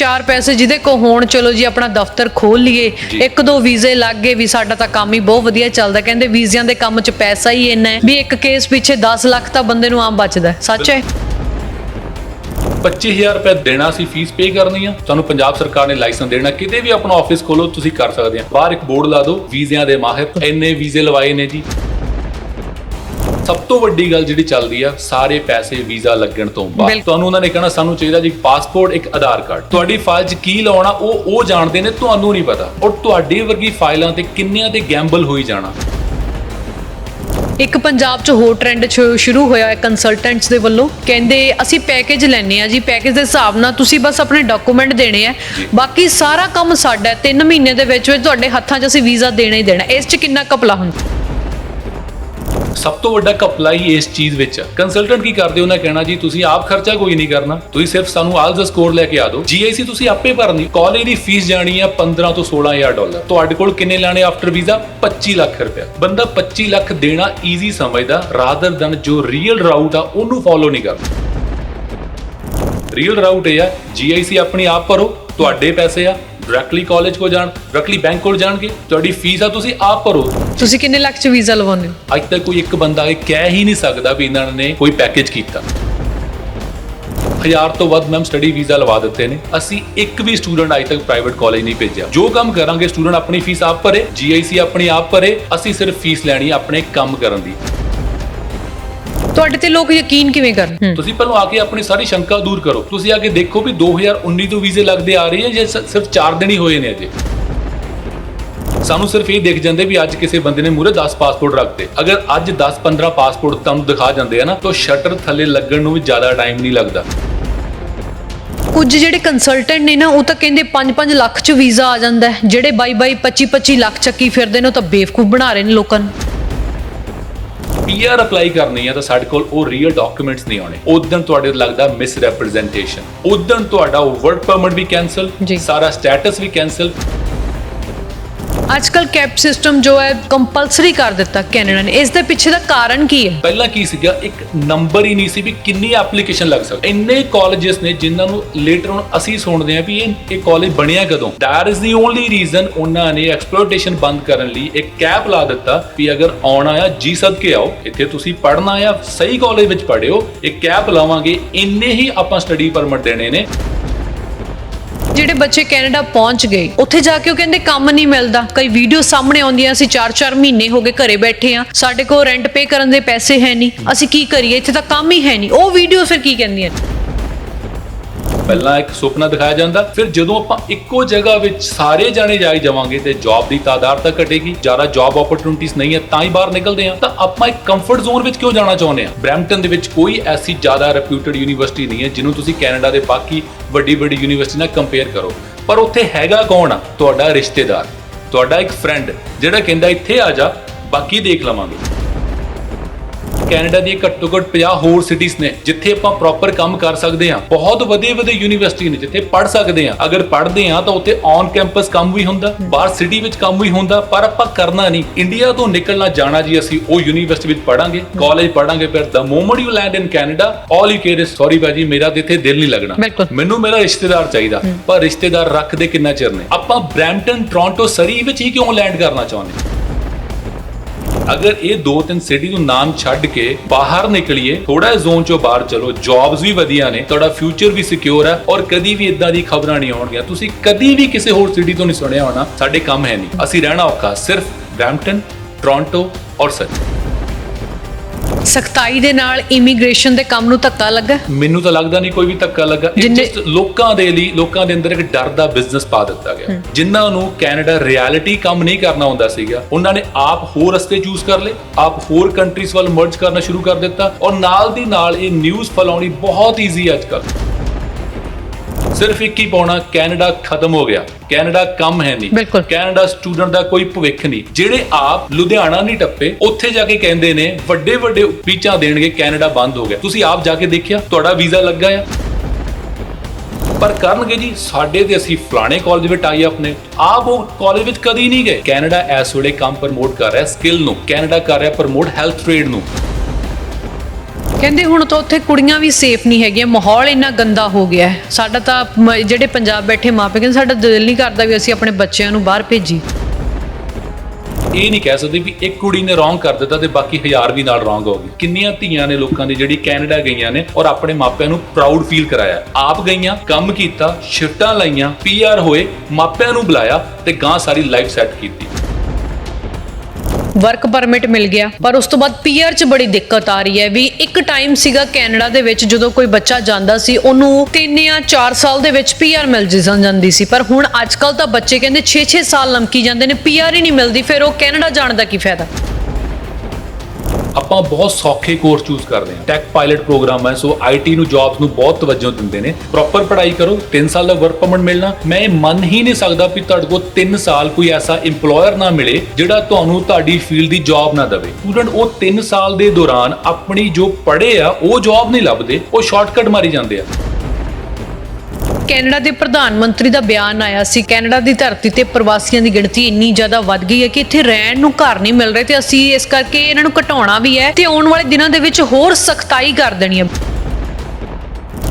ਚਾਰ ਪੈਸੇ ਜਿਹਦੇ ਕੋ ਹੋਣ ਚਲੋ ਜੀ ਆਪਣਾ ਦਫ਼ਤਰ ਖੋਲ ਲਈਏ। ਇੱਕ ਦੋ ਵੀਜ਼ੇ ਲੱਗ ਗਏ ਵੀ ਸਾਡਾ ਤਾਂ ਕੰਮ ਹੀ ਬਹੁਤ ਵਧੀਆ ਚੱਲਦਾ। ਕਹਿੰਦੇ ਵੀਜ਼ਿਆਂ ਦੇ ਕੰਮ 'ਚ ਪੈਸਾ ਹੀ ਇੰਨਾ ਹੈ ਵੀ ਇੱਕ ਕੇਸ ਪਿੱਛੇ 10 ਲੱਖ ਤਾਂ ਬੰਦੇ ਨੂੰ ਆਮ ਬਚਦਾ। ਸੱਚ ਹੈ? 25000 ਰੁਪਏ ਦੇਣਾ ਸੀ ਫੀਸ ਪੇ ਕਰਨੀ ਆ। ਤੁਹਾਨੂੰ ਪੰਜਾਬ ਸਰਕਾਰ ਨੇ ਲਾਇਸੈਂਸ ਦੇਣਾ ਕਿਤੇ ਵੀ ਆਪਣਾ ਆਫਿਸ ਖੋਲੋ ਤੁਸੀਂ ਕਰ ਸਕਦੇ ਆ। ਬਾਹਰ ਇੱਕ ਬੋਰਡ ਲਾ ਦਿਓ ਵੀਜ਼ਿਆਂ ਦੇ ਮਾਹਿਰ। ਇੰਨੇ ਵੀਜ਼ੇ ਲਵਾਏ ਨੇ ਜੀ। ਸਭ ਤੋਂ ਵੱਡੀ ਗੱਲ ਜਿਹੜੀ ਚੱਲਦੀ ਆ ਸਾਰੇ ਪੈਸੇ ਵੀਜ਼ਾ ਲੱਗਣ ਤੋਂ ਬਾਅਦ। ਤੁਹਾਨੂੰ ਉਹਨਾਂ ਨੇ ਕਹਿਣਾ ਸਾਨੂੰ ਚਾਹੀਦਾ ਜੀ ਪਾਸਪੋਰਟ ਇੱਕ ਆਧਾਰ ਕਾਰਡ। ਤੁਹਾਡੀ ਫਾਈਲ 'ਚ ਕੀ ਲਾਉਣਾ ਉਹ ਉਹ ਜਾਣਦੇ ਨੇ ਤੁਹਾਨੂੰ ਨਹੀਂ ਪਤਾ। ਔਰ ਤੁਹਾਡੀ ਵਰਗੀ ਫਾਈਲਾਂ ਤੇ ਕਿੰਨਿਆਂ ਤੇ ਗੈਂਬਲ ਹੋਈ ਜਾਣਾ। ਇੱਕ ਪੰਜਾਬ 'ਚ ਹੋਰ ਟ੍ਰੈਂਡ ਸ਼ੁਰੂ ਹੋਇਆ ਹੈ ਕੰਸਲਟੈਂਟਸ ਦੇ ਵੱਲੋਂ। ਕਹਿੰਦੇ ਅਸੀਂ ਪੈਕੇਜ ਲੈਣੇ ਆ ਜੀ। ਪੈਕੇਜ ਦੇ ਹਿਸਾਬ ਨਾਲ ਤੁਸੀਂ ਬਸ ਆਪਣੇ ਡਾਕੂਮੈਂਟ ਦੇਣੇ ਆ ਬਾਕੀ ਸਾਰਾ ਕੰਮ ਸਾਡਾ 3 ਮਹੀਨੇ ਦੇ ਵਿੱਚ ਵਿੱਚ ਤੁਹਾਡੇ ਹੱਥਾਂ 'ਚ ਅਸੀਂ ਵੀਜ਼ਾ ਦੇਣਾ ਹੀ ਦੇਣਾ ਇਸ 'ਚ ਕਿੰਨਾ ਕਪਲਾ ਹੁੰਦਾ? ਸਭ ਤੋਂ ਵੱਡਾ ਘਪਲਾ ਹੀ ਇਸ ਚੀਜ਼ ਵਿੱਚ ਆ। ਕੰਸਲਟੈਂਟ ਕੀ ਕਰਦੇ? ਉਹਨਾਂ ਕਹਿਣਾ, ਜੀ, ਤੁਸੀਂ ਆਪ ਖਰਚਾ ਕੋਈ ਨਹੀਂ ਕਰਨਾ। ਤੁਸੀਂ ਸਿਰਫ ਸਾਨੂੰ ਆਲ ਦਾ ਸਕੋਰ ਲੈ ਕੇ ਆ ਦਿਓ। ਜੀਆਈਸੀ ਤੁਸੀਂ ਆਪੇ ਭਰਨੀ। ਕਾਲਜ ਦੀ ਫੀਸ ਜਾਣੀ ਆ 15 ਤੋਂ 16000 ਡਾਲਰ। ਤੁਹਾਡੇ ਕੋਲ ਕਿੰਨੇ ਲੈਣੇ ਆਫਟਰ ਵੀਜ਼ਾ 25 ਲੱਖ ਰੁਪਏ ਬੰਦਾ 25 ਲੱਖ ਦੇਣਾ ਈਜ਼ੀ ਸਮਝਦਾ ਰਾਦਰ ਦਨ ਜੋ ਰੀਅਲ ਰਾਊਟ ਆ, ਉਹਨੂੰ ਫੋਲੋ ਨਹੀਂ ਕਰਦਾ ਰੀਅਲ ਰਾਊਟ ਇਹ ਆ ਜੀਆਈਸੀ ਆਪਣੀ ਆਪ ਭਰੋ। ਤੁਹਾਡੇ ਪੈਸੇ ਆ ਡਾਇਰੈਕਟਲੀ ਕਾਲਜ ਕੋ ਜਾਣ ਡਾਇਰੈਕਟਲੀ ਬੈਂਕ ਕੋਲ ਜਾਣਗੇ ਤੁਹਾਡੀ ਫੀਸ ਆ ਤੁਸੀਂ ਆਪ ਭਰੋ। ਤੁਸੀਂ ਕਿੰਨੇ ਲੱਖ 'ਚ ਵੀਜ਼ਾ ਲਵਾਉਂਦੇ ਹੋ? ਅੱਜ ਤੱਕ ਕੋਈ ਇੱਕ ਬੰਦਾ ਇਹ ਕਹਿ ਹੀ ਨਹੀਂ ਸਕਦਾ ਵੀ ਇਹਨਾਂ ਨੇ ਕੋਈ ਪੈਕੇਜ ਕੀਤਾ। ਹਜ਼ਾਰ ਤੋਂ ਵੱਧ ਮੈਮ ਸਟੱਡੀ ਵੀਜ਼ਾ ਲਵਾ ਦਿੱਤੇ ਨੇ। ਅਸੀਂ ਇੱਕ ਵੀ ਸਟੂਡੈਂਟ ਅਜੇ ਤੱਕ ਪ੍ਰਾਈਵੇਟ ਕਾਲਜ ਨਹੀਂ ਭੇਜਿਆ। ਜੋ ਕੰਮ ਕਰਾਂਗੇ ਸਟੂਡੈਂਟ ਆਪਣੀ ਫੀਸ ਆਪ ਭਰੇ ਜੀਆਈਸੀ ਆਪਣੀ ਆਪ ਭਰੇ ਅਸੀਂ ਸਿਰਫ ਫੀਸ ਲੈਣੀ ਆਪਣੇ ਕੰਮ ਕਰਨ ਦੀ। ਤੁਹਾਡੇ ਤੇ ਲੋਕ ਯਕੀਨ ਕਿਵੇਂ ਕਰਨ? ਤੁਸੀਂ ਪਹਿਲਾਂ ਆ ਕੇ ਆਪਣੀ ਸਾਰੀ ਸ਼ੰਕਾ ਦੂਰ ਕਰੋ। ਤੁਸੀਂ ਆ ਕੇ ਦੇਖੋ ਵੀ 2019 ਤੋਂ ਵੀਜ਼ੇ ਲੱਗਦੇ ਆ ਰਹੇ ਆ ਜਾਂ ਸ- ਸਿਰਫ 4 ਦਿਨ ਹੀ ਹੋਏ ਨੇ ਅਜੇ? ਸਾਨੂੰ ਸਿਰਫ ਇਹ ਦਿਖ ਜਾਂਦੇ ਵੀ ਅੱਜ ਕਿਸੇ ਬੰਦੇ ਨੇ ਮੂਰੇ 10 ਪਾਸਪੋਰਟ ਰੱਖਤੇ ਅਗਰ ਅੱਜ 10 15 ਪਾਸਪੋਰਟ ਤੁਹਾਨੂੰ ਦਿਖਾ ਜਾਂਦੇ ਆ ਨਾ ਤਾਂ ਸ਼ਟਰ ਥੱਲੇ ਲੱਗਣ ਨੂੰ ਵੀ ਜ਼ਿਆਦਾ ਟਾਈਮ ਨਹੀਂ ਲੱਗਦਾ। ਕੁਝ ਜਿਹੜੇ ਕੰਸਲਟੈਂਟ ਨੇ ਨਾ ਉਹ ਤਾਂ ਕਹਿੰਦੇ 5-5 ਲੱਖ 'ਚ ਵੀਜ਼ਾ ਆ ਜਾਂਦਾ ਹੈ। ਜਿਹੜੇ 22-22 25-25 ਲੱਖ ਚੱਕੀ ਫਿਰਦੇ ਨੇ ਉਹ ਤਾਂ ਬੇਵਕੂਫ ਬਣਾ ਰਹੇ ਨੇ ਲੋਕਾਂ ਨੂੰ। ਪੀਆਰ ਅਪਲਾਈ ਕਰਨੀ ਹੈ ਤਾਂ ਸਾਡੇ ਕੋਲ ਉਹ ਰੀਅਲ ਡਾਕੂਮੈਂਟਸ ਨਹੀਂ ਆਉਣੇ। ਉਦੋਂ ਤੁਹਾਡੇ ਲੱਗਦਾ ਮਿਸ ਰੈਪਰੈਜ਼ੈਂਟੇਸ਼ਨ ਉਦੋਂ ਤੁਹਾਡਾ ਵਰਕ ਪਰਮਿਟ ਵੀ ਕੈਨਸਲ। ਸਾਰਾ ਸਟੇਟਸ ਵੀ ਕੈਨਸਲ ਅੱਜਕੱਲ ਕੈਪ ਸਿਸਟਮ ਜੋ ਹੈ ਕੰਪਲਸਰੀ ਕਰ ਦਿੱਤਾ ਕੈਨੇਡਾ ਨੇ। ਇਸ ਦੇ ਪਿੱਛੇ ਦਾ ਕਾਰਨ ਕੀ ਹੈ? ਪਹਿਲਾਂ ਕੀ ਸੀਗਾ? ਇੱਕ ਨੰਬਰ ਹੀ ਨਹੀਂ ਸੀ ਵੀ ਕਿੰਨੀ ਐਪਲੀਕੇਸ਼ਨ ਲੱਗ ਸਕਦੀ। ਇੰਨੇ ਕਾਲਜਸ ਨੇ ਜਿਨ੍ਹਾਂ ਨੂੰ ਲੇਟਰ ਹੁਣ ਅਸੀਂ ਸੁਣਦੇ ਹਾਂ ਵੀ ਇਹ ਇਹ ਕਾਲਜ ਬਣਿਆ ਕਦੋਂ? That is the only reason ਉਹਨਾਂ ਨੇ ਐਕਸਪਲੋਇਟੇਸ਼ਨ ਬੰਦ ਕਰਨ ਲਈ ਇੱਕ ਕੈਪ ਲਾ ਦਿੱਤਾ ਵੀ ਅਗਰ ਆਉਣਾ ਆ ਜੀ ਸਦਕੇ ਆਓ। ਇੱਥੇ ਤੁਸੀਂ ਪੜ੍ਹਨਾ ਆ, ਸਹੀ ਕਾਲਜ ਵਿੱਚ ਪੜ੍ਹਿਓ। ਇੱਕ ਕੈਪ ਲਾਵਾਂਗੇ। ਇੰਨੇ ਹੀ ਆਪਾਂ ਸਟੱਡੀ ਪਰਮਿਟ ਦੇਣੇ ਨੇ। ਜਿਹੜੇ ਬੱਚੇ ਕੈਨੇਡਾ ਪਹੁੰਚ ਗਏ, ਉੱਥੇ ਜਾ ਕੇ ਉਹ ਕਹਿੰਦੇ ਕੰਮ ਨਹੀਂ ਮਿਲਦਾ। ਕਈ ਵੀਡੀਓ ਸਾਹਮਣੇ ਆਉਂਦੀਆਂ, ਅਸੀਂ 4-4 ਮਹੀਨੇ ਹੋ ਗਏ ਘਰੇ ਬੈਠੇ ਆ ਸਾਡੇ ਕੋਲ ਰੈਂਟ ਪੇ ਕਰਨ ਦੇ ਪੈਸੇ ਹੈ ਨਹੀਂ। ਅਸੀਂ ਕੀ ਕਰੀਏ? ਇੱਥੇ ਤਾਂ ਕੰਮ ਹੀ ਹੈ ਨਹੀਂ। ਉਹ ਵੀਡੀਓ ਫਿਰ ਕੀ ਕਹਿੰਦੀਆਂ ਪਹਿਲਾਂ ਇੱਕ ਸੁਪਨਾ ਦਿਖਾਇਆ ਜਾਂਦਾ, ਫਿਰ ਜਦੋਂ ਆਪਾਂ ਇੱਕੋ ਜਗ੍ਹਾ ਵਿੱਚ ਸਾਰੇ ਜਾਣੇ ਜਾਈ ਜਾਵਾਂਗੇ ਤੇ ਜੌਬ ਦੀ ਤਾਦਾਦ ਤਾਂ ਘਟੇਗੀ, ਜ਼ਿਆਦਾ ਜੌਬ ਓਪਰਚੁਨਿਟੀਆਂ ਨਹੀਂ ਹੈ, ਤਾਂ ਹੀ ਬਾਹਰ ਨਿਕਲਦੇ ਆ ਤਾਂ ਆਪਾਂ ਇੱਕ ਕੰਫਰਟ ਜ਼ੋਨ ਵਿੱਚ ਕਿਉਂ ਜਾਣਾ ਚਾਹੁੰਦੇ ਆ ਬ੍ਰੈਂਪਟਨ ਦੇ ਵਿੱਚ ਕੋਈ ਐਸੀ ਜ਼ਿਆਦਾ ਰੈਪਿਊਟਡ ਯੂਨੀਵਰਸਿਟੀ ਨਹੀਂ ਹੈ, ਜਿਹਨੂੰ ਤੁਸੀਂ ਕੈਨੇਡਾ ਦੇ ਬਾਕੀ ਵੱਡੀ ਵੱਡੀ ਯੂਨੀਵਰਸਿਟੀ ਨਾਲ ਕੰਪੇਅਰ ਕਰੋ। ਪਰ ਉੱਥੇ ਹੈਗਾ ਕੌਣ ਆ? ਤੁਹਾਡਾ ਰਿਸ਼ਤੇਦਾਰ, ਤੁਹਾਡਾ ਇੱਕ ਫਰੈਂਡ ਜਿਹੜਾ ਕਹਿੰਦਾ, ਇੱਥੇ ਆ ਜਾ, ਬਾਕੀ ਦੇਖ ਲਵਾਂਗੇ। ਕੈਨੇਡਾ ਦੀ ਘੱਟੋ ਘੱਟ 50 ਹੋਰ ਸਿਟੀਜ਼ ਨੇ ਜਿੱਥੇ ਆਪਾਂ ਪ੍ਰੋਪਰ ਕੰਮ ਕਰ ਸਕਦੇ ਹਾਂ। ਬਹੁਤ ਵਧੇ ਵਧੇ ਯੂਨੀਵਰਸਿਟੀ ਨੇ ਜਿੱਥੇ ਪੜ ਸਕਦੇ ਹਾਂ। ਅਗਰ ਪੜ੍ਹਦੇ ਹਾਂ ਤਾਂ ਉੱਥੇ ਔਨ ਕੈਂਪਸ ਕੰਮ ਵੀ ਹੁੰਦਾ ਬਾਹਰ ਸਿਟੀ ਵਿੱਚ ਕੰਮ ਵੀ ਹੁੰਦਾ ਪਰ ਆਪਾਂ ਕਰਨਾ ਨਹੀਂ। ਇੰਡੀਆ ਤੋਂ ਨਿਕਲਣਾ ਜਾਣਾ ਜੀ ਅਸੀਂ ਉਹ ਯੂਨੀਵਰਸਿਟੀ ਵਿੱਚ ਪੜਾਂਗੇ ਕਾਲਜ ਪੜਾਂਗੇ ਫਿਰ the moment you land in Canada all you care is sorry ਬਾਜੀ ਮੇਰਾ ਤੇ ਇੱਥੇ ਦਿਲ ਨਹੀਂ ਲੱਗਣਾ। ਮੈਨੂੰ ਮੇਰਾ ਰਿਸ਼ਤੇਦਾਰ ਚਾਹੀਦਾ। ਪਰ ਰਿਸ਼ਤੇਦਾਰ ਰੱਖਦੇ ਕਿੰਨਾ ਚਿਰ ਨੇ? ਆਪਾਂ ਬ੍ਰੈਂਪਟਨ ਟੋਰਾਂਟੋ ਸਰੀ ਵਿੱਚ ਹੀ ਕਿਉਂ ਲੈਂਡ ਕਰਨਾ ਚਾਹੁੰਦੇ? ਅਗਰ ਇਹ ਦੋ ਤਿੰਨ ਸਿਟੀ ਨੂੰ ਨਾਮ ਛੱਡ ਕੇ ਬਾਹਰ ਨਿਕਲੀਏ ਥੋੜਾ ਜ਼ੋਨ ਚੋਂ ਬਾਹਰ ਚਲੋ ਜੌਬਸ ਵੀ ਵਧੀਆ ਨੇ, ਤੁਹਾਡਾ ਫਿਊਚਰ ਵੀ ਸਿਕਿਉਰ ਹੈ ਔਰ ਕਦੀ ਵੀ ਇਦਾਂ ਦੀ ਖਬਰਾਂ ਨਹੀਂ ਆਉਣਗੀਆਂ। ਤੁਸੀਂ ਕਦੀ ਵੀ ਕਿਸੇ ਹੋਰ ਸਿਟੀ ਤੋਂ ਨਹੀਂ ਸੁਣਿਆ ਹੋਣਾ, ਸਾਡੇ ਕੰਮ ਹੈ ਨਹੀਂ। ਅਸੀਂ ਰਹਿਣਾ ਔਖਾ, ਸਿਰਫ ਬ੍ਰੈਂਪਟਨ ਟੋਰਾਂਟੋ ਔਰ ਸਰੀ ਸਖਤਾਈ ਦੇ ਨਾਲ ਇਮੀਗ੍ਰੇਸ਼ਨ ਦੇ ਕੰਮ ਨੂੰ ਧੱਕਾ ਲੱਗਾ? ਮੈਨੂੰ ਤਾਂ ਲੱਗਦਾ ਨਹੀਂ ਕੋਈ ਵੀ ਧੱਕਾ ਲੱਗਾ। ਇਹ ਜਿੰਨੇ- just ਲੋਕਾਂ ਦੇ ਲਈ ਲੋਕਾਂ ਦੇ ਅੰਦਰ ਇੱਕ ਡਰ ਦਾ ਬਿਜ਼ਨਸ ਪਾ ਦਿੱਤਾ ਗਿਆ। ਜਿਨ੍ਹਾਂ ਨੂੰ ਕੈਨੇਡਾ ਰਿਐਲਿਟੀ ਕੰਮ ਨਹੀਂ ਕਰਨਾ ਹੁੰਦਾ ਸੀਗਾ ਉਹਨਾਂ ਨੇ ਆਪ ਹੋਰ ਰਸਤੇ ਚੂਜ਼ ਕਰ ਲਏ ਆਪ ਹੋਰ ਕੰਟਰੀਜ਼ ਵੱਲ ਮਰਜ ਕਰਨਾ ਸ਼ੁਰੂ ਕਰ ਦਿੱਤਾ ਔਰ ਨਾਲ ਦੀ ਨਾਲ ਇਹ ਨਿਊਜ਼ ਫੈਲਾਉਣੀ ਬਹੁਤ ਈਜ਼ੀ ਅੱਜ ਕੱਲ੍ਹ। ਸਿਰਫ ਇੱਕ ਹੀ ਪਾਉਣਾ ਕੈਨੇਡਾ ਖਤਮ ਹੋ ਗਿਆ। ਕੈਨੇਡਾ ਕੰਮ ਹੈ ਨਹੀਂ। ਬਿਲਕੁਲ। ਕੈਨੇਡਾ ਸਟੂਡੈਂਟ ਦਾ ਕੋਈ ਭਵਿੱਖ ਨਹੀਂ। ਜਿਹੜੇ ਆਪ ਲੁਧਿਆਣਾ ਨਹੀਂ ਟੱਪੇ ਉੱਥੇ ਜਾ ਕੇ ਕਹਿੰਦੇ ਨੇ ਵੱਡੇ ਵੱਡੇ ਪੀਚਾਂ ਦੇਣਗੇ ਕੈਨੇਡਾ ਬੰਦ ਹੋ ਗਿਆ। ਤੁਸੀਂ ਆਪ ਜਾ ਕੇ ਦੇਖਿਆ ਤੁਹਾਡਾ ਵੀਜ਼ਾ ਲੱਗਾ ਆ? ਪਰ ਕਰਨਗੇ ਜੀ ਸਾਡੇ ਤੇ ਅਸੀਂ ਫਲਾਣੇ ਕਾਲਜ ਵਿੱਚ ਆਈ ਆਪਣੇ। ਆਪ ਉਹ ਕਾਲਜ ਵਿੱਚ ਕਦੀ ਨਹੀਂ ਗਏ। ਕੈਨੇਡਾ ਇਸ ਵੇਲੇ ਕੰਮ ਪ੍ਰਮੋਟ ਕਰ ਰਿਹਾ ਸਕਿੱਲ ਨੂੰ। ਕੈਨੇਡਾ ਕਰ ਰਿਹਾ ਪ੍ਰਮੋਟ ਹੈਲਥ ਟ੍ਰੇਡ ਨੂੰ। ਕਹਿੰਦੇ ਹੁਣ ਤਾਂ ਉੱਥੇ ਕੁੜੀਆਂ ਵੀ ਸੇਫ ਨਹੀਂ ਹੈਗੀਆਂ, ਮਾਹੌਲ ਇੰਨਾ ਗੰਦਾ ਹੋ ਗਿਆ ਹੈ। ਸਾਡਾ ਤਾਂ ਮ- ਜਿਹੜੇ ਪੰਜਾਬ ਬੈਠੇ ਮਾਪੇ ਕਹਿੰਦੇ ਸਾਡਾ ਦਿਲ ਨਹੀਂ ਕਰਦਾ ਵੀ ਅਸੀਂ ਆਪਣੇ ਬੱਚਿਆਂ ਨੂੰ ਬਾਹਰ ਭੇਜੀ। ਇਹ ਨਹੀਂ ਕਹਿ ਸਕਦੇ ਵੀ ਇੱਕ ਕੁੜੀ ਨੇ ਰੋਂਗ ਕਰ ਦਿੱਤਾ ਤੇ ਬਾਕੀ ਹਜ਼ਾਰ ਵੀ ਨਾਲ ਰੋਂਗ ਹੋ ਗਈ ਕਿੰਨੀਆਂ ਧੀਆਂ ਨੇ ਲੋਕਾਂ ਦੀ ਜਿਹੜੀ ਕੈਨੇਡਾ ਗਈਆਂ ਨੇ ਔਰ ਆਪਣੇ ਮਾਪਿਆਂ ਨੂੰ ਪ੍ਰਾਊਡ ਫੀਲ ਕਰਾਇਆ। ਆਪ ਗਈਆਂ, ਕੰਮ ਕੀਤਾ, ਸ਼ਿਫਟਾਂ ਲਾਈਆਂ ਪੀਆਰ ਹੋਏ, ਮਾਪਿਆਂ ਨੂੰ ਬੁਲਾਇਆ ਤੇ ਗਾਂ ਸਾਰੀ ਲਾਈਫ ਸੈੱਟ ਕੀਤੀ। ਵਰਕ ਪਰਮਿਟ ਮਿਲ ਗਿਆ। ਪਰ ਉਸ ਤੋਂ ਬਾਅਦ ਪੀਆਰ 'ਚ ਬੜੀ ਦਿੱਕਤ ਆ ਰਹੀ ਹੈ ਵੀ ਇੱਕ ਟਾਈਮ ਸੀਗਾ ਕੈਨੇਡਾ ਦੇ ਵਿੱਚ ਜਦੋਂ ਕੋਈ ਬੱਚਾ ਜਾਂਦਾ ਸੀ, ਉਹਨੂੰ 3 ਜਾਂ 4 ਸਾਲ ਦੇ ਵਿੱਚ ਪੀਆਰ ਮਿਲ ਜਿਸਨ ਜਾਂਦੀ ਸੀ। ਪਰ ਹੁਣ ਅੱਜ ਕੱਲ ਤਾਂ ਬੱਚੇ ਕਹਿੰਦੇ 6-6 ਸਾਲ ਲੰਮਕੀ ਜਾਂਦੇ ਨੇ ਪੀਆਰ ਹੀ ਨਹੀਂ ਮਿਲਦੀ, ਫਿਰ ਉਹ ਕੈਨੇਡਾ ਜਾਣ ਦਾ ਕੀ ਫਾਇਦਾ? ਆਪਾਂ ਬਹੁਤ ਸੌਖੇ ਕੋਰਸ ਚੂਜ਼ ਕਰਦੇ ਹਾਂ। ਟੈਕ ਪਾਇਲਟ ਪ੍ਰੋਗਰਾਮ ਹੈ, ਸੋ ਆਈਟੀ ਨੂੰ ਜੌਬਸ ਨੂੰ ਬਹੁਤ ਤਵੱਜੋ ਦਿੰਦੇ ਨੇ। ਪ੍ਰੋਪਰ ਪੜ੍ਹਾਈ ਕਰੋ 3 ਸਾਲ ਦਾ ਵਰਕ ਪਰਮਿਟ ਮਿਲਣਾ। ਮੈਂ ਮੰਨ ਹੀ ਨਹੀਂ ਸਕਦਾ ਵੀ ਤੁਹਾਡੇ ਕੋਲ 3 ਸਾਲ ਕੋਈ ਐਸਾ EMPLOYER ਨਾ ਮਿਲੇ, ਜਿਹੜਾ ਤੁਹਾਨੂੰ ਤੁਹਾਡੀ ਫੀਲਡ ਦੀ ਜੌਬ ਨਾ ਦੇਵੇ। ਸਟੂਡੈਂਟ ਉਹ 3 ਸਾਲ ਦੇ ਦੌਰਾਨ ਆਪਣੀ ਜੋ ਪੜ੍ਹੇ ਆ, ਉਹ ਜੌਬ ਨਹੀਂ ਲੱਭਦੇ, ਉਹ ਸ਼ਾਰਟਕਟ ਮਾਰੀ ਜਾਂਦੇ ਆ। ਕੈਨੇਡਾ ਦੇ ਪ੍ਰਧਾਨ ਮੰਤਰੀ ਦਾ ਬਿਆਨ ਆਇਆ ਸੀ। ਕੈਨੇਡਾ ਦੀ ਧਰਤੀ ਤੇ ਪ੍ਰਵਾਸੀਆਂ ਦੀ ਗਿਣਤੀ ਇੰਨੀ ਜ਼ਿਆਦਾ ਵੱਧ ਗਈ ਹੈ ਕਿ ਇੱਥੇ ਰਹਿਣ ਨੂੰ ਘਰ ਨਹੀਂ ਮਿਲ ਰਹੇ ਤੇ ਅਸੀਂ ਇਸ ਕਰਕੇ ਇਹਨਾਂ ਨੂੰ ਘਟਾਉਣਾ ਵੀ ਹੈ ਤੇ ਆਉਣ ਵਾਲੇ ਦਿਨਾਂ ਦੇ ਵਿੱਚ ਹੋਰ ਸਖਤਾਈ ਕਰ ਦੇਣੀ ਹੈ।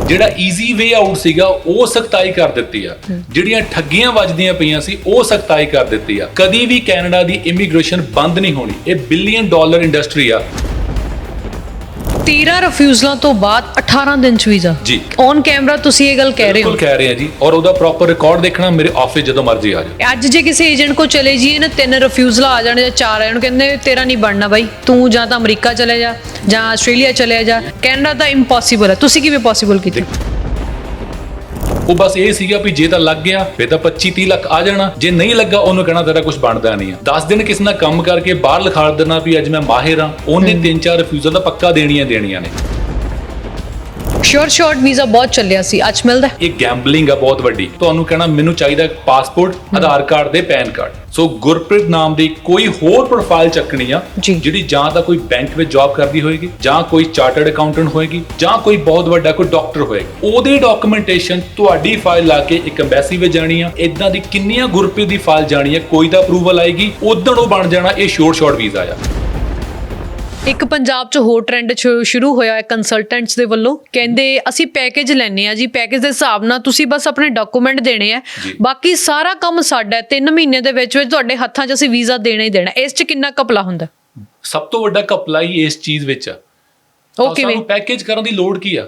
ਜਿਹੜਾ ਈਜ਼ੀ ਵੇ ਆਊਟ ਸੀਗਾ ਉਹ ਸਖਤਾਈ ਕਰ ਦਿੱਤੀ ਆ। ਜਿਹੜੀਆਂ ਠੱਗੀਆਂ ਵੱਜਦੀਆਂ ਪਈਆਂ ਸੀ ਉਹ ਸਖਤਾਈ ਕਰ ਦਿੱਤੀ ਆ। ਕਦੀ ਵੀ ਕੈਨੇਡਾ ਦੀ ਇਮੀਗ੍ਰੇਸ਼ਨ ਬੰਦ ਨਹੀਂ ਹੋਣੀ। ਇਹ ਬਿਲੀਅਨ ਡਾਲਰ ਇੰਡਸਟਰੀ ਆ। 13 ਰਿਫਿਊਜ਼ਲਾਂ ਤੋਂ ਬਾਅਦ 18 ਦਿਨ ਚ ਵੀਜ਼ਾ। ਜੀ। ਔਨ ਕੈਮਰਾ ਤੁਸੀਂ ਇਹ ਗੱਲ ਕਹਿ ਰਹੇ ਹੋ। ਬਿਲਕੁਲ ਕਹਿ ਰਹੇ ਆ ਜੀ। ਔਰ ਉਹਦਾ ਪ੍ਰੋਪਰ ਰਿਕਾਰਡ ਦੇਖਣਾ ਮੇਰੇ ਆਫਿਸ ਜਦੋਂ ਮਰਜ਼ੀ ਆ ਜਾਓ। ਅੱਜ ਜੇ ਕਿਸੇ ਏਜੰਟ ਕੋ ਚਲੇ ਜਾਈਏ ਨਾ ਤਿੰਨ ਰਿਫਿਊਜ਼ਲ ਆ ਜਾਣ ਜਾਂ ਚਾਰ ਆ ਜਾਣ ਕਹਿੰਦੇ ਤੇਰਾ ਨਹੀਂ ਬਣਨਾ ਬਾਈ। ਤੂੰ ਜਾਂ ਤਾਂ ਅਮਰੀਕਾ ਚਲੇ ਜਾ ਜਾਂ ਆਸਟ੍ਰੇਲੀਆ ਚਲੇ ਜਾ। ਕੈਨੇਡਾ ਤਾਂ ਇੰਪੋਸੀਬਲ ਹੈ। ਤੁਸੀਂ ਕਿਵੇਂ ਪੋਸੀਬਲ ਕੀਤਾ? ਉਹ ਬਸ ਇਹ ਸੀਗਾ ਵੀ ਜੇ ਤਾਂ ਲੱਗ ਗਿਆ ਫਿਰ ਤਾਂ 25 30 ਲੱਖ ਆ ਜਾਣਾ। ਜੇ ਨਹੀਂ ਲੱਗਾ ਉਹਨੂੰ ਕਹਿਣਾ ਤੇਰਾ ਕੁਝ ਬਣਦਾ ਨਹੀਂ ਆ। 10 ਦਿਨ ਕਿਸੇ ਨਾਲ ਕੰਮ ਕਰਕੇ ਬਾਹਰ ਲਿਖਾ ਦੇਣਾ ਵੀ ਅੱਜ ਮੈਂ ਮਾਹਿਰ ਹਾਂ ਉਹਨੇ ਤਿੰਨ ਚਾਰ ਰਿਫਿਊਜ਼ਲ ਤਾਂ ਪੱਕਾ ਦੇਣੀਆਂ ਦੇਣੀਆਂ ਨੇ। ਸ਼ੋਰਟ ਸ਼ਾਰਟ ਵੀਜ਼ਾ ਬਹੁਤ ਚੱਲਿਆ ਸੀ ਅੱਜ ਮਿਲਦਾ? ਇਹ ਗੈਂਬਲਿੰਗ ਆ ਬਹੁਤ ਵੱਡੀ। ਤੁਹਾਨੂੰ ਕਹਿਣਾ ਮੈਨੂੰ ਚਾਹੀਦਾ ਪਾਸਪੋਰਟ ਆਧਾਰ ਕਾਰਡ ਦੇ ਪੈਨ ਕਾਰਡ। ਸੋ ਗੁਰਪ੍ਰੀਤ ਨਾਮ ਦੀ ਕੋਈ ਹੋਰ ਪ੍ਰੋਫਾਈਲ ਚੱਕਣੀ ਆ। ਜਿਹੜੀ ਜਾਂ ਤਾਂ ਕੋਈ ਬੈਂਕ ਵਿੱਚ ਜੌਬ ਕਰਦੀ ਹੋਏਗੀ ਜਾਂ ਕੋਈ ਚਾਰਟਰਡ ਅਕਾਊਂਟੈਂਟ ਹੋਏਗੀ ਜਾਂ ਕੋਈ ਬਹੁਤ ਵੱਡਾ ਕੋਈ ਡਾਕਟਰ ਹੋਏਗਾ। ਉਹਦੀ ਡਾਕੂਮੈਂਟੇਸ਼ਨ ਤੁਹਾਡੀ ਫਾਈਲ ਲਾ ਕੇ ਇੱਕ ਐਮਬੈਸੀ ਵਿੱਚ ਜਾਣੀ ਆ। ਇਦਾਂ ਦੀ ਕਿੰਨੀਆਂ ਗੁਰਪ੍ਰੀਤ ਦੀ ਫਾਈਲ ਜਾਣੀ ਆ ਕੋਈ ਦਾ ਅਪਰੂਵਲ ਆਏਗੀ ਉਦੋਂ ਉਹ ਬਣ ਜਾਣਾ ਇਹ ਸ਼ੋਰਟ ਸ਼ਾਰਟ ਵੀਜ਼ਾ ਆ। ਇੱਕ ਪੰਜਾਬ 'ਚ ਹੋਰ ਟ੍ਰੈਂਡ ਸ਼ੁਰੂ ਹੋਇਆ ਹੈ ਕੰਸਲਟੈਂਟਸ ਦੇ ਵੱਲੋਂ। ਕਹਿੰਦੇ ਅਸੀਂ ਪੈਕੇਜ ਲੈਣੇ ਆ ਜੀ ਪੈਕੇਜ ਦੇ ਹਿਸਾਬ ਨਾਲ ਤੁਸੀਂ ਬਸ ਆਪਣੇ ਡਾਕੂਮੈਂਟ ਦੇਣੇ ਆ। ਬਾਕੀ ਸਾਰਾ ਕੰਮ ਸਾਡਾ ਹੈ 3 ਮਹੀਨੇ ਦੇ ਵਿੱਚ ਵਿੱਚ ਤੁਹਾਡੇ ਹੱਥਾਂ 'ਚ ਅਸੀਂ ਵੀਜ਼ਾ ਦੇਣਾ ਹੀ ਦੇਣਾ ਇਸ 'ਚ ਕਿੰਨਾ ਕਪਲਾ ਹੁੰਦਾ? ਸਭ ਤੋਂ ਵੱਡਾ ਘਪਲਾ ਹੀ ਇਸ ਚੀਜ਼ ਵਿੱਚ ਆ। ਕਿਵੇਂ? ਸਾਨੂੰ ਪੈਕੇਜ ਕਰਨ ਦੀ ਲੋੜ ਕੀ ਆ?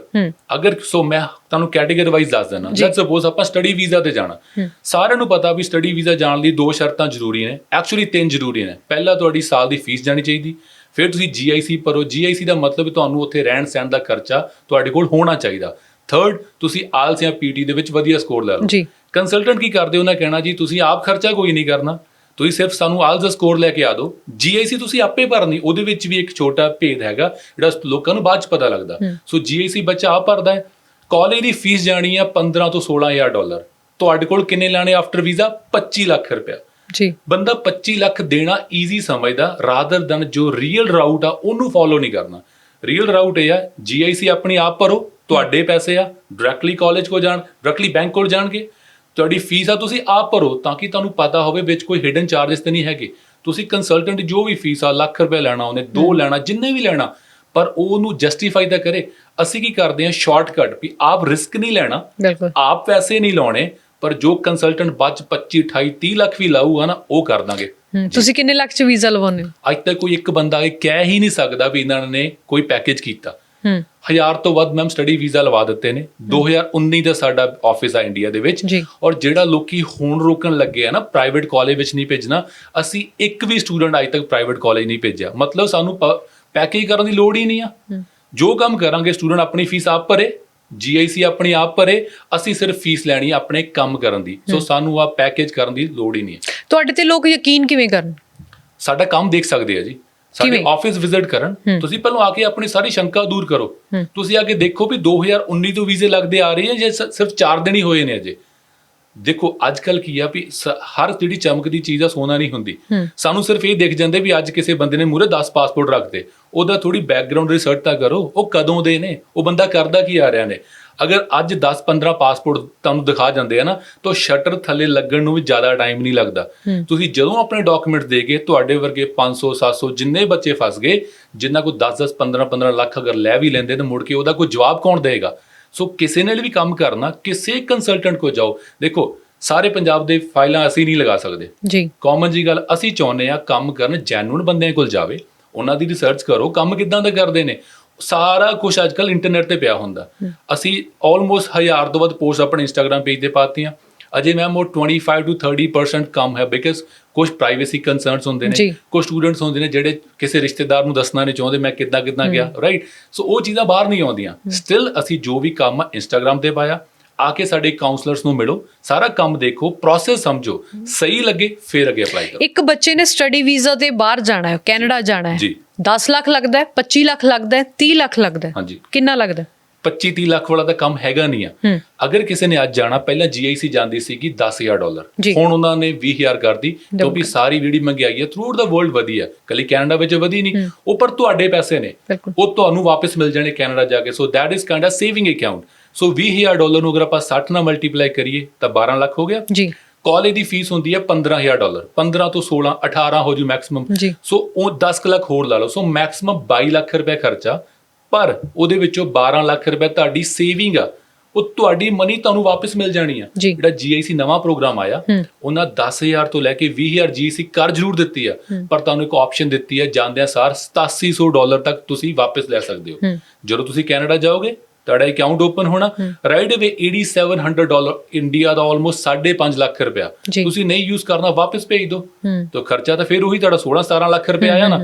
ਅਗਰ ਸੋ ਮੈਂ ਤੁਹਾਨੂੰ ਕੈਟਾਗਰੀ ਵਾਈਜ਼ ਦੱਸ ਦਿੰਦਾ। ਲੈਟਸ ਸਪੋਜ਼ ਆਪਾਂ ਸਟੱਡੀ ਵੀਜ਼ਾ ਤੇ ਜਾਣਾ। ਸਾਰਿਆਂ ਨੂੰ ਪਤਾ ਵੀ ਸਟੱਡੀ ਵੀਜ਼ਾ ਜਾਣ ਲਈ ਦੋ ਸ਼ਰਤਾਂ ਜ਼ਰੂਰੀ ਨੇ। ਐਕਚੁਅਲੀ ਤਿੰਨ ਜ਼ਰੂਰੀ ਨੇ। ਪਹਿਲਾ ਤੁਹਾਡੀ ਸਾਲ ਦੀ ਫੀਸ ਜਾਣੀ ਚਾਹੀਦੀ। ਫਿਰ ਤੁਸੀਂ GIC ਭਰੋ। GIC ਦਾ ਮਤਲਬ ਹੈ ਤੁਹਾਨੂੰ ਉੱਥੇ ਰਹਿਣ ਸਹਿਣ ਦਾ ਖਰਚਾ ਤੁਹਾਡੇ ਕੋਲ ਹੋਣਾ ਚਾਹੀਦਾ। ਥਰਡ ਤੁਸੀਂ ਆਇਲਸ ਜਾਂ ਪੀਟੀ ਦੇ ਵਿੱਚ ਵਧੀਆ ਸਕੋਰ ਲੈ ਲਓ। ਜੀ। ਕੰਸਲਟੈਂਟ ਕੀ ਕਰਦੇ ਉਹਨਾਂ ਕਹਿਣਾ ਜੀ ਤੁਸੀਂ ਆਪ ਖਰਚਾ ਕੋਈ ਨਹੀਂ ਕਰਨਾ। ਤੁਸੀਂ ਸਿਰਫ ਸਾਨੂੰ ਆਇਲਸ ਦਾ ਸਕੋਰ ਲੈ ਕੇ ਆ ਦਿਓ। GIC ਤੁਸੀਂ ਆਪੇ ਭਰਨੀ ਉਹਦੇ ਵਿੱਚ ਵੀ ਇੱਕ ਛੋਟਾ ਭੇਦ ਹੈਗਾ ਜਿਹੜਾ ਲੋਕਾਂ ਨੂੰ ਬਾਅਦ ਚ ਪਤਾ ਲੱਗਦਾ। ਸੋ GIC ਬੱਚਾ ਆਪ ਭਰਦਾ ਹੈ। ਕਾਲਜ ਦੀ ਫੀਸ ਜਾਣੀ ਆ 15 ਤੋਂ 16000 ਡਾਲਰ। ਤੁਹਾਡੇ ਕੋਲ ਕਿੰਨੇ ਲੈਣੇ? ਆਫਟਰ ਵੀਜ਼ਾ 25 ਲੱਖ ਰੁਪਇਆ। ਜੀ। ਬੰਦਾ 25 ਲੱਖ ਦੇਣਾ ਈਜ਼ੀ ਸਮਝਦਾ ਰਾਦਰ ਦਨ ਜੋ ਰੀਅਲ ਰਾਊਟ ਆ ਉਹਨੂੰ ਫੋਲੋ ਨਹੀਂ ਕਰਨਾ। ਰੀਅਲ ਰਾਊਟ ਇਹ ਆ GIC ਆਪਣੀ ਆਪ ਭਰੋ ਤੁਹਾਡੇ ਪੈਸੇ ਆ ਡਾਇਰੈਕਟਲੀ ਕਾਲਜ ਕੋ ਜਾਣ ਡਾਇਰੈਕਟਲੀ ਬੈਂਕ ਕੋਲ ਜਾਣਗੇ। ਤੁਹਾਡੀ ਫੀਸ ਆ ਤੁਸੀਂ ਆਪ ਭਰੋ ਤਾਂ ਕਿ ਤੁਹਾਨੂੰ ਪਤਾ ਹੋਵੇ ਵਿੱਚ ਕੋਈ ਹਿਡਨ ਚਾਰजेस ਤੇ ਨਹੀਂ ਹੈਗੇ। ਤੁਸੀਂ ਕੰਸਲਟੈਂਟ ਜੋ ਵੀ ਫੀਸ ਆ ਲੱਖ ਰੁਪਏ ਲੈਣਾ ਉਹਨੇ 2 ਲੈਣਾ ਜਿੰਨੇ ਵੀ ਲੈਣਾ ਪਰ ਉਹਨੂੰ ਜਸਟੀਫਾਈ ਤਾਂ ਕਰੇ। ਅਸੀਂ ਕੀ ਕਰਦੇ ਹਾਂ ਸ਼ਾਰਟਕਟ ਵੀ ਆਪ ਰਿਸਕ ਨਹੀਂ ਲੈਣਾ ਆਪ ਪੈਸੇ ਨਹੀਂ ਲਾਉਣੇ ਪਰ ਜੋ ਕੰਸਲਟੈਂਟ ਬਾਅਦ 'ਚ 25 28 30 ਲੱਖ ਵੀ ਲਾਊਗਾ ਨਾ ਉਹ ਕਰ ਦਾਂਗੇ। ਹੂੰ, ਤੁਸੀਂ ਕਿੰਨੇ ਲੱਖ 'ਚ ਵੀਜ਼ਾ ਲਵਾਉਂਦੇ ਹੋ? ਅੱਜ ਤੱਕ ਕੋਈ ਇੱਕ ਬੰਦਾ ਇਹ ਕਹਿ ਹੀ ਨਹੀਂ ਸਕਦਾ ਵੀ ਇਹਨਾਂ ਨੇ ਕੋਈ ਪੈਕੇਜ ਕੀਤਾ। ਹੂੰ। ਹਜ਼ਾਰ ਤੋਂ ਵੱਧ ਮੈਮ ਸਟੱਡੀ ਵੀਜ਼ਾ ਲਵਾ ਦਿੱਤੇ ਨੇ। 2019 ਦਾ ਸਾਡਾ ਆਫਿਸ ਆ ਇੰਡੀਆ ਦੇ ਵਿੱਚ। ਜੀ। ਔਰ ਜਿਹੜਾ ਲੋਕੀ ਹੁਣ ਰੋਕਣ ਲੱਗੇ ਆ ਨਾ ਪ੍ਰਾਈਵੇਟ ਕਾਲਜ ਵਿੱਚ ਨਹੀਂ ਭੇਜਣਾ ਅਸੀਂ ਇੱਕ ਵੀ ਸਟੂਡੈਂਟ ਅੱਜ ਤੱਕ ਪ੍ਰਾਈਵੇਟ ਕਾਲਜ ਨਹੀਂ ਭੇਜਿਆ। ਮਤਲਬ ਸਾਨੂੰ ਪੈਕੇਜ ਕਰਨ ਦੀ ਲੋੜ ਹੀ ਨਹੀਂ ਆ। ਜੋ ਕੰਮ ਕਰਾਂਗੇ ਸਟੂਡੈਂਟ ਆਪਣੀ ਫੀਸ ਆਪ ਭਰੇ। GIC ਆਪਣੀ ਆਪ ਭਰੇ ਅਸੀਂ ਸਿਰਫ ਫੀਸ ਲੈਣੀ ਆਪਣੇ ਕੰਮ ਕਰਨ ਦੀ। ਸੋ ਸਾਨੂੰ ਆ ਪੈਕੇਜ ਕਰਨ ਦੀ ਲੋੜ ਹੀ ਨਹੀਂ ਹੈ। ਤੁਹਾਡੇ ਤੇ ਲੋਕ ਯਕੀਨ ਕਿਵੇਂ ਕਰਨ? ਸਾਡਾ ਕੰਮ ਦੇਖ ਸਕਦੇ ਆ ਜੀ। ਸਾਡੇ ਕਿਵੇਂ? ਆਫਿਸ ਵਿਜ਼ਿਟ ਕਰਨ। ਤੁਸੀਂ ਪਹਿਲਾਂ ਆ ਕੇ ਆਪਣੀ ਸਾਰੀ ਸ਼ੰਕਾ ਦੂਰ ਕਰੋ। ਤੁਸੀਂ ਆ ਕੇ ਦੇਖੋ ਵੀ 2019 ਤੋਂ ਵੀਜ਼ੇ ਲੱਗਦੇ ਆ ਰਹੇ ਆ ਜਾਂ ਸ- ਸਿਰਫ 4 ਦਿਨ ਹੀ ਹੋਏ ਨੇ ਅਜੇ। ਦੇਖੋ ਅੱਜ ਕੱਲ ਕੀ ਆ ਵੀ ਹਰ ਜਿਹੜੀ ਚਮਕਦੀ ਚੀਜ਼ ਆ ਸੋਨਾ ਨਹੀਂ ਹੁੰਦੀ। ਸਾਨੂੰ ਸਿਰਫ ਇਹ ਦਿਖ ਜਾਂਦੇ ਵੀ ਅੱਜ ਕਿਸੇ ਬੰਦੇ ਨੇ ਮੂਰੇ 10 ਪਾਸਪੋਰਟ ਰੱਖਦੇ ਉਹਦਾ ਥੋੜੀ ਬੈਕਗ੍ਰਾਉਂਡ ਰਿਸਰਚ ਤਾਂ ਕਰੋ ਉਹ ਕਦੋਂ ਦੇ ਨੇ ਉਹ ਬੰਦਾ ਕਰਦਾ ਕੀ ਆ ਰਿਹਾ ਨੇ? ਅਗਰ ਅੱਜ 10 15 ਪਾਸਪੋਰਟ ਤੁਹਾਨੂੰ ਦਿਖਾ ਜਾਂਦੇ ਆ ਨਾ ਤਾਂ ਸ਼ਟਰ ਥੱਲੇ ਲੱਗਣ ਨੂੰ ਵੀ ਜ਼ਿਆਦਾ ਟਾਈਮ ਨਹੀਂ ਲੱਗਦਾ। ਤੁਸੀਂ ਜਦੋਂ ਆਪਣੇ ਡਾਕੂਮੈਂਟ ਦੇ ਕੇ ਤੁਹਾਡੇ ਵਰਗੇ 500 700 ਜਿੰਨੇ ਬੱਚੇ ਫਸ ਗਏ ਜਿਨ੍ਹਾਂ ਕੋ 10 10 15 15 ਲੱਖ ਅਗਰ ਲੈ ਵੀ ਲੈਂਦੇ ਤਾਂ ਮੁੜ ਕੇ ਉਹਦਾ ਕੋਈ ਜਵਾਬ ਕੌਣ ਦੇਗਾ ਸੋ ਕਿਸੇ ਨੇ ਵੀ ਕੰਮ ਕਰਨਾ ਕਿਸੇ ਕੰਸਲਟੈਂਟ ਕੋ ਜਾਓ ਦੇਖੋ ਸਾਰੇ ਪੰਜਾਬ ਦੇ ਫਾਈਲਾਂ ਅਸੀਂ ਨਹੀਂ ਲਗਾ ਸਕਦੇ। ਜੀ। ਕਾਮਨ ਜੀ ਗੱਲ ਅਸੀਂ ਚਾਹੁੰਦੇ ਆ ਕੰਮ ਕਰਨ ਜੈਨੂਨ ਬੰਦਿਆਂ ਕੋਲ ਜਾਵੇ ਉਹਨਾਂ ਦੀ ਰਿਸਰਚ ਕਰੋ ਕੰਮ ਕਿੱਦਾਂ ਦਾ ਕਰਦੇ ਨੇ। ਸਾਰਾ ਕੁਝ ਅੱਜਕੱਲ ਇੰਟਰਨੈਟ ਤੇ ਪਿਆ ਹੁੰਦਾ। ਅਸੀਂ ਆਲਮੋਸਟ ਹਜ਼ਾਰ ਤੋਂ ਵੱਧ ਪੋਸਟ ਆਪਣੇ ਇੰਸਟਾਗ੍ਰam ਪੇਜ ਤੇ ਪਾਤੀਆਂ ਅਜੇ ਮੈਮ ਉਹ 25 ਤੋਂ 30% ਕਮ ਹੈ ਬਿਕਾਜ਼ ਕੁਝ ਪ੍ਰਾਈਵੇਸੀ ਕੰਸਰਨਸ ਹੁੰਦੇ। ਨੇ ਕੁਝ ਸਟੂਡੈਂਟਸ ਹੁੰਦੇ ਨੇ ਜਿਹੜੇ ਕਿਸੇ ਰਿਸ਼ਤੇਦਾਰ ਨੂੰ ਦੱਸਣਾ ਨਹੀਂ ਚਾਹੁੰਦੇ ਮੈਂ ਕਿੱਦਾਂ ਕਿੱਦਾਂ ਗਿਆ ਰਾਈਟ ਸੋ ਉਹ ਚੀਜ਼ਾਂ ਬਾਹਰ ਨਹੀਂ ਆਉਂਦੀਆਂ। ਸਟਿਲ ਅਸੀਂ ਜੋ ਵੀ ਕੰਮ ਇੰਸਟਾਗ੍ਰam ਤੇ ਪਾਇਆ ਆ ਕੇ ਸਾਡੇ ਕਾਉਂਸਲਰਸ ਨੂੰ ਮਿਲੋ ਸਾਰਾ ਕੰਮ ਦੇਖੋ ਪ੍ਰੋਸੈਸ ਸਮਝੋ ਸਹੀ ਲੱਗੇ ਫਿਰ ਅੱਗੇ ਅਪਲਾਈ ਕਰੋ। ਇੱਕ ਬੱਚੇ ਨੇ ਸਟੱਡੀ ਵੀਜ਼ਾ ਤੇ ਬਾਹਰ ਜਾਣਾ ਹੈ ਕੈਨੇਡਾ ਜਾਣਾ ਹੈ। ਜੀ। 10 ਲੱਖ ਲੱਗਦਾ ਹੈ 25 ਲੱਖ ਲੱਗਦਾ ਹੈ 30 ਲੱਖ ਲੱਗਦਾ ਹੈ। ਹਾਂਜੀ। ਕਿੰਨਾ ਲੱਗਦਾ ਹੈ? 25 30 ਲੱਖ ਵਾਲਾ ਤਾਂ ਕੰਮ ਹੈਗਾ ਨਹੀਂ ਆ। ਅਗਰ ਕਿਸੇ ਨੇ ਅੱਜ ਜਾਣਾ ਪਹਿਲਾਂ GIC ਜਾਂਦੀ ਸੀਗੀ 10000 ਡਾਲਰ। ਹੁਣ ਉਹਨਾਂ ਨੇ 20000 ਕਰਦੀ ਕਿਉਂਕਿ ਸਾਰੀ ਜਿਹੜੀ ਮਹਿੰਗਾਈ ਹੈ ਥਰੂ ਦਾ ਵਰਲਡ ਵਧੀ ਹੈ ਕੱਲੀ ਕੈਨੇਡਾ ਵਿੱਚ ਵਧੀ ਨਹੀਂ। ਉਹ ਪਰ ਤੁਹਾਡੇ ਪੈਸੇ ਨੇ। ਉਹ ਤੁਹਾਨੂੰ ਵਾਪਸ ਮਿਲ ਜਾਣੇ ਕੈਨੇਡਾ ਜਾ ਕੇ। So that is kind of saving account so 20000 dollar ਨੂੰ ਅਗਰ ਆਪਾਂ 60 ਨਾਲ ਮਲਟੀਪਲਾਈ ਕਰੀਏ ਤਾਂ 12 ਲੱਖ ਹੋ ਗਿਆ। ਜੀ। ਕਾਲਜ ਦੀ ਫੀਸ ਹੁੰਦੀ ਹੈ 15000 ਡਾਲਰ। 15 ਤੋਂ 16 18 ਹੋ ਜੂ ਮੈਕਸਿਮਮ ਸੋ ਉਹ 10 ਕੁ ਲੱਖ ਹੋਰ ਲਾ ਲਓ। ਸੋ ਮੈਕਸਿਮਮ 22 ਲੱਖ ਰੁਪਏ ਖਰਚਾ। ਪਰ ਉਹਦੇ ਵਿੱਚੋਂ 12 ਲੱਖ ਰੁਪਏ ਤੁਹਾਡੀ ਸੇਵਿੰਗ ਆ। ਉਹ ਤੁਹਾਡੀ ਮਨੀ ਤੁਹਾਨੂੰ ਵਾਪਸ ਮਿਲ ਜਾਣੀ ਆ। ਜੀ। ਜਿਹੜਾ GIC ਨਵਾਂ ਪ੍ਰੋਗਰਾਮ ਆਇਆ ਹੂੰ। ਉਹਨਾਂ 10000 ਤੋਂ ਲੈ ਕੇ 20000 GIC ਕਰ ਜ਼ਰੂਰ ਦਿੱਤੀ ਆ। ਪਰ ਤੁਹਾਨੂੰ ਇੱਕ ਆਪਸ਼ਨ ਦਿੱਤੀ ਆ ਜਾਂਦਿਆਂ ਸਾਰ 8700 ਡਾਲਰ ਤੱਕ ਤੁਸੀਂ ਵਾਪਸ ਲੈ ਸਕਦੇ ਹੋ। ਹੂੰ। ਜਦੋਂ ਤੁਸੀਂ ਕੈਨੇਡਾ ਜਾਓਗੇ ਤੁਹਾਡਾ ਅਕਾਊਂਟ ਓਪਨ ਹੋਣਾ। ਰਾਈਟ ਅਵੇ 8700 ਡਾਲਰ ਇੰਡੀਆ ਦਾ ਆਲਮੋਸਟ 5.5 ਲੱਖ ਰੁਪਇਆ। ਜੀ। ਤੁਸੀਂ ਨਹੀਂ ਯੂਜ਼ ਕਰਨਾ ਵਾਪਸ ਭੇਜ ਦਿਓ। ਹੂੰ। ਤਾਂ ਖਰਚਾ ਤਾਂ ਫਿਰ ਉਹੀ ਤੁਹਾਡਾ 16 17 ਲੱਖ ਰੁਪਏ ਆਇਆ ਨਾ।